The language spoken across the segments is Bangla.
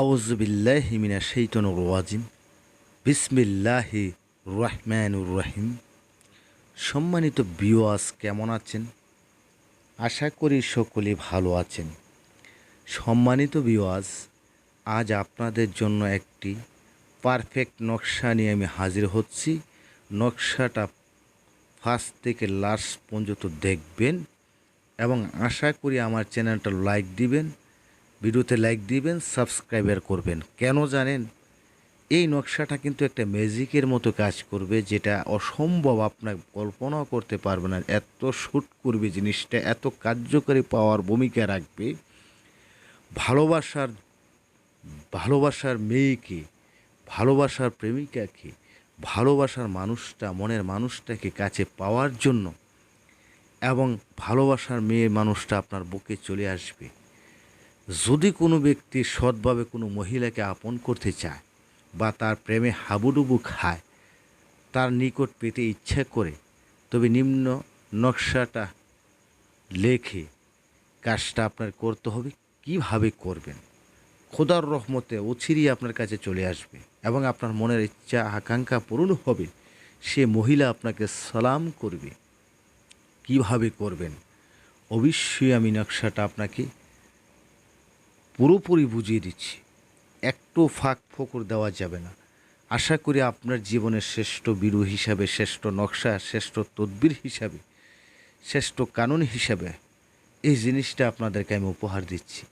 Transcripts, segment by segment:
আউজবিল্লাহ হিমিনা সেইতনুর ওয়াজিম বিসমিল্লাহি রহমানুর রহিম। সম্মানিত বিওয়াস কেমন আছেন? আশা করি সকলে ভালো আছেন। সম্মানিত বিওয়াজ আজ আপনাদের জন্য একটি পারফেক্ট নকশা নিয়ে আমি হাজির হচ্ছি। নকশাটা ফার্স্ট থেকে লাস্ট পর্যন্ত দেখবেন এবং আশা করি আমার চ্যানেলটা লাইক দিবেন। ভিডিওতে লাইক দিবেন সাবস্ক্রাইবার করবেন। কেন জানেন? এই নকশাটা কিন্তু একটা ম্যাজিকের মতো কাজ করবে, যেটা অসম্ভব আপনার কল্পনাও করতে পারবে না। এত শ্যুট করবে জিনিসটা, এত কার্যকরী পাওয়ার ভূমিকা রাখবে। ভালোবাসার ভালোবাসার মেয়েকে, ভালোবাসার প্রেমিকাকে, ভালোবাসার মানুষটা, মনের মানুষটাকে কাছে পাওয়ার জন্য এবং ভালোবাসার মেয়ে মানুষটা আপনার বুকে চলে আসবে। যদি কোনো ব্যক্তি সৎভাবে কোনো মহিলাকে আপন করতে চায় বা তার প্রেমে হাবুডুবু খায়, তার নিকট পেতে ইচ্ছা করে, তবে নিম্ন নকশাটা লেখে কাজটা আপনার করতে হবে। কীভাবে করবেন? খোদার রহমতে অচিরি আপনার কাছে চলে আসবে এবং আপনার মনের ইচ্ছা, আকাঙ্ক্ষা পূরণ হবে। সে মহিলা আপনাকে সালাম করবে। কীভাবে করবেন? অবশ্যই আমি নকশাটা আপনাকে পুরোপুরি বুঝিয়ে দিচ্ছি। একটু ফাঁক ফোকর দেওয়া যাবে না। আশা করি আপনার জীবনের শ্রেষ্ঠ বিরু হিসাবে, শ্রেষ্ঠ নকশা, শ্রেষ্ঠ তদবির হিসাবে, শ্রেষ্ঠ কানুন হিসাবে এই জিনিসটা আপনাদেরকে আমি উপহার দিচ্ছি।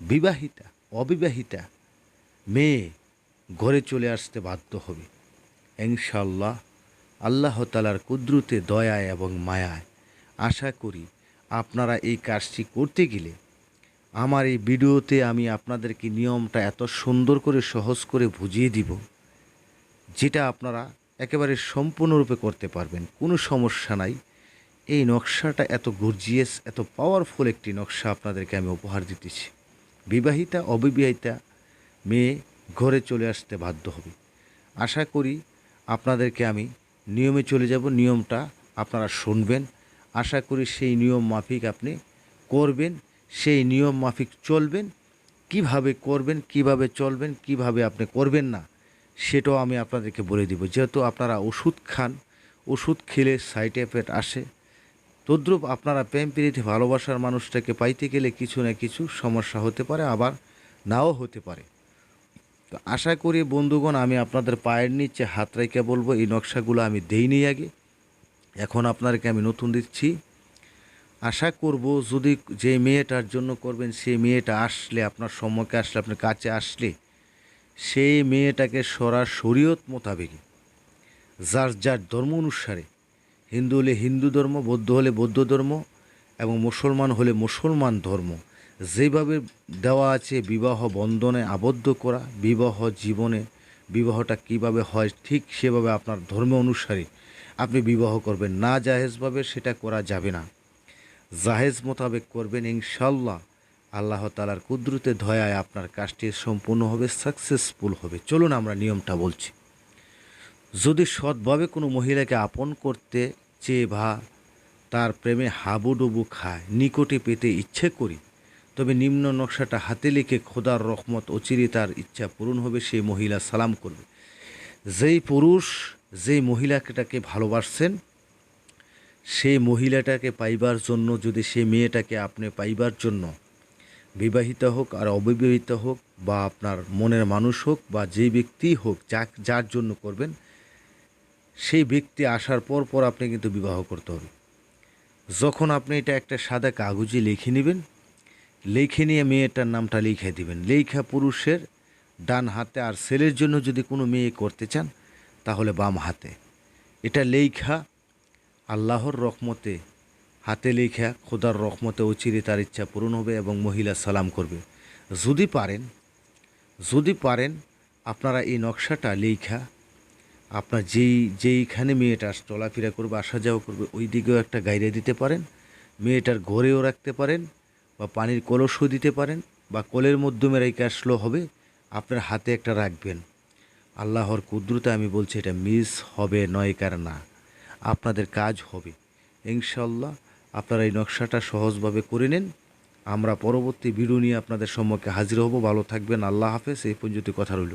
বিবাহিতা, অবিবাহিতা মেয়ে ঘরে চলে আসতে বাধ্য হবে। ইনশাল্লাহ আল্লাহ তালার কুদ্রুতে, দয়ায় এবং মায়ায় আশা করি আপনারা এই কাজটি করতে গেলে আমার এই ভিডিওতে আমি আপনাদেরকে নিয়মটা এত সুন্দর করে সহজ করে বুঝিয়ে দিব, যেটা আপনারা একেবারে সম্পূর্ণরূপে করতে পারবেন। কোনো সমস্যা নাই। এই নকশাটা এত গর্জিয়াস, এত পাওয়ারফুল একটি নকশা আপনাদেরকে আমি উপহার দিতেছি। বিবাহিতা, অবিবাহিতা মেয়ে ঘরে চলে আসতে বাধ্য হবে। আশা করি আপনাদেরকে আমি নিয়মে চলে যাব, নিয়মটা আপনারা শুনবেন। আশা করি সেই নিয়ম মাফিক আপনি করবেন। সেই নিয়ম মাফিক চলবেন, কীভাবে করবেন, কীভাবে চলবেন, কীভাবে আপনি করবেন না, সেটাও আমি আপনাদেরকে বলে দিব। যেহেতু আপনারা ওষুধ খান, ওষুধ খেলে সাইড এফেক্ট আসে। তদ্রুপ আপনারা প্রেম প্রীতি ভালোবাসার মানুষটাকে পাইতে গেলে কিছু না কিছু সমস্যা হতে পারে, আবার নাও হতে পারে। তো আশা করি বন্ধুগণ, আমি আপনাদের পায়ের নিচে হাত রেখে বলব, এই নকশাগুলো আমি দেইনি আগে। এখন আপনাদেরকে আমি নতুন দিচ্ছি। আশা করব যদি যে মেয়েটার জন্য করবেন সেই মেয়েটা আসলে, আপনার সম্মুখে আসলে, আপনার কাছে আসলে, সেই মেয়েটাকে সরা শরীয়ত মোতাবেক, যার যার ধর্ম অনুসারে, হিন্দু হলে হিন্দু ধর্ম, বৌদ্ধ হলে বৌদ্ধ ধর্ম এবং মুসলমান হলে মুসলমান ধর্ম, যেভাবে দেওয়া আছে বিবাহ বন্ধনে আবদ্ধ করা, বিবাহ জীবনে বিবাহটা কীভাবে হয় ঠিক সেভাবে আপনার ধর্ম অনুসারে আপনি বিবাহ করবেন। না জাহেজভাবে সেটা করা যাবে না। জাহেজ মোতাবেক করবেন ইনশাল্লাহ। আল্লাহ তালার কুদরতে ধয়ায় আপনার কাজটি সম্পূর্ণ হবে সাকসেসফুল হবে। চলুন আমরা নিয়মটা বলছি। যদি সৎভাবে কোনো মহিলাকে আপন করতে চেয়ে বা তার প্রেমে হাবুডুবু খায়, নিকটে পেতে ইচ্ছে করি, তবে নিম্ন নকশাটা হাতে লিখে খোদার রহমত অচিরে তার ইচ্ছা পূরণ হবে, সেই মহিলা সালাম করবে। যেই পুরুষ, যেই মহিলাটাকে ভালোবাসছেন সেই মহিলাটাকে পাইবার জন্য, যদি সেই মেয়েটাকে আপনি পাইবার জন্য বিবাহিত হোক আর অবিবাহিত হোক বা আপনার মনের মানুষ হোক বা যে ব্যক্তি হোক যা যার জন্য করবেন, সেই ব্যক্তি আসার পর পর আপনি কিন্তু বিবাহ করতে হবে। যখন আপনি এটা একটা সাদা কাগজে লিখে নেবেন, লিখে নিয়ে মেয়েটার নামটা লিখে দিবেন। লেখা পুরুষের ডান হাতে আর ছেলের জন্য যদি কোনো মেয়ে করতে চান, তাহলে বাম হাতে। এটা লেখা আল্লাহর রহমতে হাতে লেখা খোদার রহমতে অচিরে তার ইচ্ছা পূরণ হবে এবং মহিলা সালাম করবে। যদি পারেন যদি পারেন, আপনারা এই নকশাটা লেখা, আপনার যেই, যেইখানে মেয়েটা চলাফেরা করবে, আসা যাওয়া করবে ওই দিকেও একটা গাইরে দিতে পারেন, মেয়েটার ঘরেও রাখতে পারেন, বা পানির কলসও দিতে পারেন, বা কলের মাধ্যমে রেখে আসলেও হবে, আপনার হাতে একটা রাখবেন। আল্লাহর কুদ্রুতে আমি বলছি এটা মিস হবে, নয় কার না। আপনাদের কাজ হবে। ইনশাল্লাহ আপনারা এই নকশাটা সহজভাবে করে নিন। আমরা পরবর্তী ভিডিও নিয়ে আপনাদের সম্মুখে হাজির হব। ভালো থাকবেন। আল্লাহ হাফেজ। এই পর্যন্ত কথা রইল।